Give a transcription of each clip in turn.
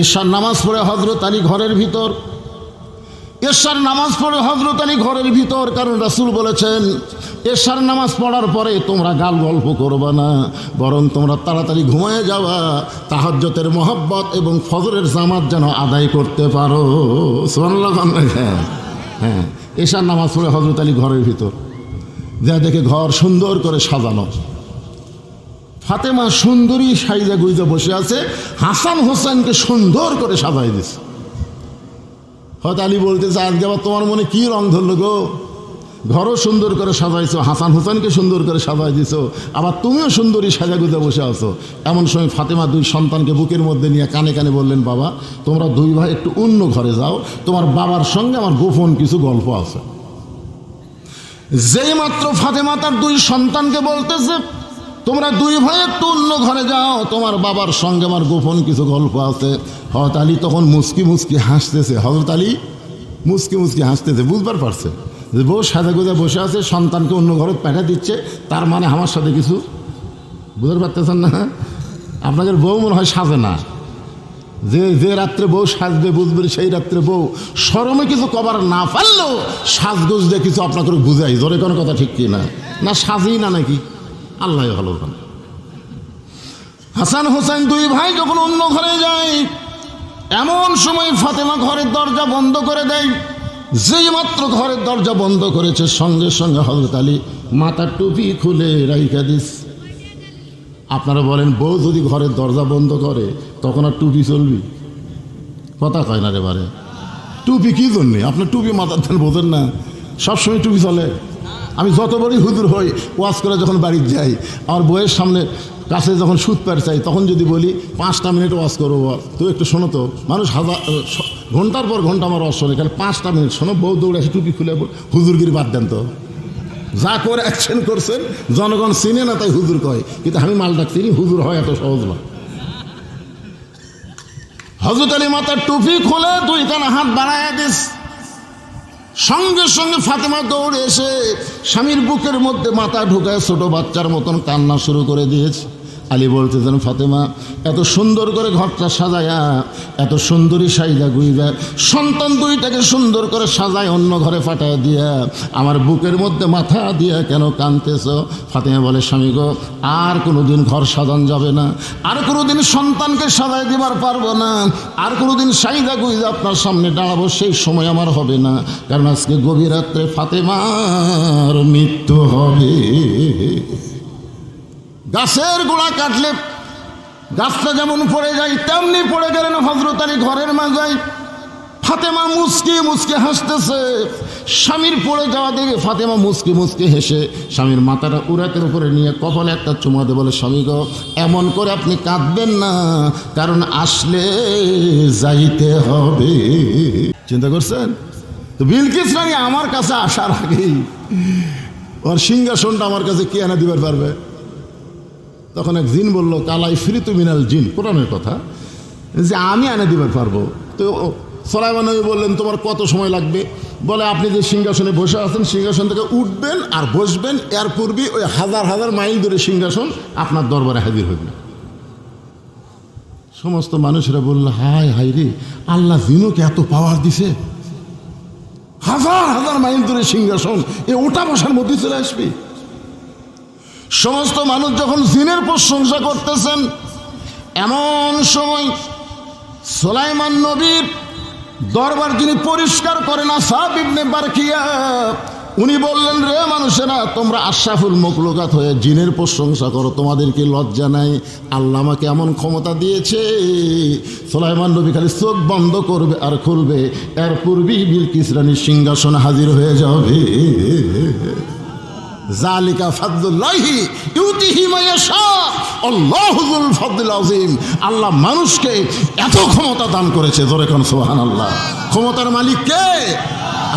এশার নামাজ পড়ে হজরত আলী ঘরের ভিতর। এশার নামাজ পড়ে হজরত আলী ঘরের ভিতর, কারণ রাসুল বলেছেন, এশার নামাজ পড়ার পরে তোমরা গাল গল্প করবে না, বরং তোমরা তাড়াতাড়ি ঘুমায় যাওয়া তাহাজ্যতের মহব্বত এবং ফজরের জামাত যেন আদায় করতে পারো। হ্যাঁ হ্যাঁ এশার নামাজ পড়ে হজরত আলী ঘরের ভিতর। যা দেখে ঘর সুন্দর করে সাজানো। ফাতেমা সুন্দরী সাইজা গুইজা বসে আছে, হাসান হোসেনকে সুন্দর করে সাজাই দিছে। হয়তো আলী বলতেছে আজকে আবার তোমার মনে কি রং ধরলো গো? ঘরও সুন্দর করে সাজাইছো, হাসান হোসেনকে সুন্দর করে সাজাই দিছো, আবার তুমিও সুন্দরী সাজা গুজা বসে আছো। এমন সময় ফাতেমা দুই সন্তানকে বুকের মধ্যে নিয়ে কানে কানে বললেন, বাবা, তোমরা দুই ভাই একটু অন্য ঘরে যাও, তোমার বাবার সঙ্গে আমার গোপন কিছু গল্প আছে। যেই মাত্র ফাতেমা তার দুই সন্তানকে বলতেছে তোমরা দুই ভাই একটু অন্য ঘরে যাও, তোমার বাবার সঙ্গে আমার গোপন কিছু গল্প আছে। হজরত আলী তখন মুসকি মুসকি হাসতেছে। হজরত আলী মুসকি মুসকি হাসতেছে, বুঝবার পারছে? যে বউ সাজা গোজা বসে আছে, সন্তানকে অন্য ঘরে পাঠা দিচ্ছে, তার মানে আমার সাথে কিছু? বুঝতে পারতেছেন না? আপনাদের বউ মনে হয় সাজে না। যে যে রাত্রে বউ সাজবে বুঝবে, সেই রাত্রে বউ সরমে কিছু কবার না পারলেও সাজগোজ দিয়ে কিছু আপনাকে বুঝাই জোরে কোনো কথা ঠিক কি না? না, সাজেই না নাকি? আল্লাহ ভালো ওখানে হাসান হোসেন দুই ভাই যখন অন্য ঘরে যায়, এমন সময় ফাতেমা ঘরের দরজা বন্ধ করে দেয়। যেই মাত্র ঘরের দরজা বন্ধ করেছে, সঙ্গে সঙ্গে হজরত আলী মাথার টুপি খুলে রাইখা দিস। আপনারা বলেন, বউ যদি ঘরের দরজা বন্ধ করে, তখন আর টুপি চলবি? কথা কয় না রে বারে। টুপি কি জন্যে? আপনার টুপি মাথার ধান বোঝেন না। সবসময় টুপি চলে। আমি যত বড়ই হুজুর হই, ওয়াজ করে যখন বাড়ির যাই, আমার বইয়ের সামনে কাছে যখন সুদ পার চাই, তখন যদি বলি, পাঁচটা মিনিট ওয়াজ করব তুই একটু শোনো তো, মানুষ হাজার ঘণ্টার পর ঘণ্টা আমার ওয়াজ শোনে কারণ পাঁচটা মিনিট শোনো, বউ দৌড়ে এসে টুপি খুলে হুজুরগিরি বাদ দেন তো। যা করে অ্যাকশন করছেন, জনগণ চিনে না তাই হুজুর কয়, কিন্তু আমি মালটা চিনি হুজুর হয় এত সহজ না হজরত আলী মাথার টুপি খুলে দুই কানা হাত বাড়ায় দিস। সঙ্গে সঙ্গে ফাতেমা দৌড়ে এসে স্বামীর বুকের মধ্যে মাথা ঢুকায় ছোট বাচ্চার মতন কান্না শুরু করে দিয়েছে। আলী বলতেছেন ফাতেমা, এত সুন্দর করে ঘরটা সাজায়া, এত সুন্দরী সাইজা গুইজা, সন্তান দুইটাকে সুন্দর করে সাজায় অন্য ঘরে ফাটায় দিয়া, আমার বুকের মধ্যে মাথা দিয়া কেন কানতেছ? ফাতেমা বলে, স্বামী গো, আর কোনোদিন ঘর সাজান যাবে না, আর কোনোদিন সন্তানকে সাজায় দিবার পারব না, আর কোনোদিন সাইদা গুইজা আপনার সামনে দাঁড়াবো, সেই সময় আমার হবে না, কারণ আজকে গভীর রাত্রে ফাতেমার মৃত্যু হবে। গাছের গোড়া কাটলে গাছটা যেমন পড়ে যায়, তেমনি পড়ে গেলেন হজরত আলী ঘরের মাঝায় ফাতেমা মুসকি মুসকে হাসতেছে। স্বামীর পড়ে যাওয়া দেখে ফাতেমা মুসকি মুসকে হেসে স্বামীর মাথাটা উড়াতের উপরে নিয়ে কপালে একটা চুমা দিয়ে বলে, স্বামী গো, এমন করে আপনি কাঁদবেন না, কারণ আসলে যাইতে হবে। চিন্তা করছেন? তো বিলকিস রানী আমার কাছে আসার আগেই ওর সিংহাসনটা আমার কাছে কে এনে দিবার পারবে? তখন এক জিন বলল, কালাই ফিরিতু মিনাল জিন। কোরআনের কথা। যে আমি এনে দিতে পারব। তো সলাইমান নবী বললেন, তোমার কত সময় লাগবে? বলে, আপনি যে সিংহাসনে বসে আছেন, সিংহাসন থেকে উঠবেন আর বসবেন, এর পূর্বে ওই হাজার হাজার মাইল ধরে সিংহাসন আপনার দরবারে হাজির হইবে। সমস্ত মানুষেরা বলল, হায় হাই রে, আল্লাহ জিনুকে এত পাওয়ার দিছে। হাজার হাজার মাইল ধরে সিংহাসন, এ ওটা বসার মধ্যে চলে আসবে। সমস্ত মানুষ যখন জিনের প্রশংসা করতেছেন, এমন সময় সোলাইমান নবীর দরবার যিনি পরিষ্কার করেন, আসাব ইবনে বারকিয়া, উনি বললেন, রে মানুষেরা, তোমরা আশাফুল মকলুকাত হয়ে জিনের প্রশংসা করো তোমাদেরকে লজ্জা নাই? আল্লাহ আমাকে এমন ক্ষমতা দিয়েছে। সোলাইমান নবী খালি চোখ বন্ধ করবে আর খুলবে। এর পূর্বেই বিলকিস রানীর সিংহাসন হাজির হয়ে যাবে। জালিকা ফাদুল্লাহি ইউতিহি মায়াশা আল্লাহুল ফাদুল আযীম। আল্লাহ মানুষকে এত ক্ষমতা দান করেছে, জোরে কোন সুবহানাল্লাহ। ক্ষমতার মালিক কে?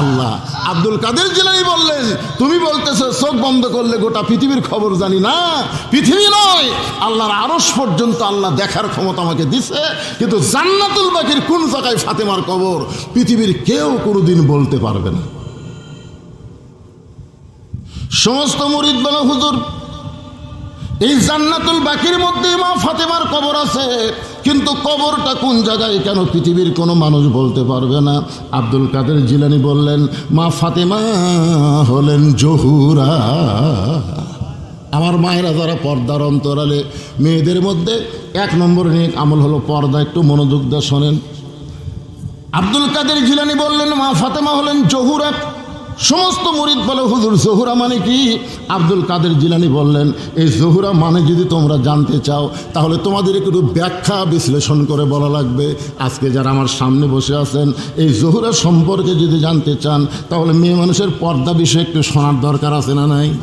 আল্লাহ। আব্দুল কাদের জিলানি বললেন, তুমি বলতেছো চোখ বন্ধ করলে গোটা পৃথিবীর খবর জানি না। পৃথিবী নয়, আল্লাহর আরশ পর্যন্ত আল্লাহ দেখার ক্ষমতা আমাকে দিছে। কিন্তু জান্নাতুল বাকির কোন জায়গায় ফাতেমার কবর, পৃথিবীর কেউ কোনোদিন বলতে পারবে না। সমস্ত মুরিদ বলে হুজুর। এই জান্নাতুল বাকির মধ্যে মা ফাতেমার কবর আছে, কিন্তু কবরটা কোন জায়গায় কেন পৃথিবীর কোনো মানুষ বলতে পারবে না? আব্দুল কাদের জিলানি বললেন, মা ফাতেমা হলেন জহুরা। আমার মায়েরা যারা পর্দার অন্তরালে, মেয়েদের মধ্যে এক নম্বর নিয়ে আমল হলো পর্দা, একটু মনোযোগ দিয়ে শোনেন। আব্দুল কাদের জিলানি বললেন, মা ফাতেমা হলেন জহুরা। সমস্ত মুরিদ বলে, হুজুর, জহুরা মানে কি? আব্দুল কাদের জিলানি বললেন, এই জহুরা মানে যদি তোমরা জানতে চাও, তাহলে তোমাদের একটু ব্যাখ্যা বিশ্লেষণ করে বলা লাগবে। আজকে যারা আমার সামনে বসে আছেন, এই জহুরা সম্পর্কে যদি জানতে চান, তাহলে মেয়ে মানুষের পর্দা বিষয়ে একটু শোনার দরকার আছে না নাই?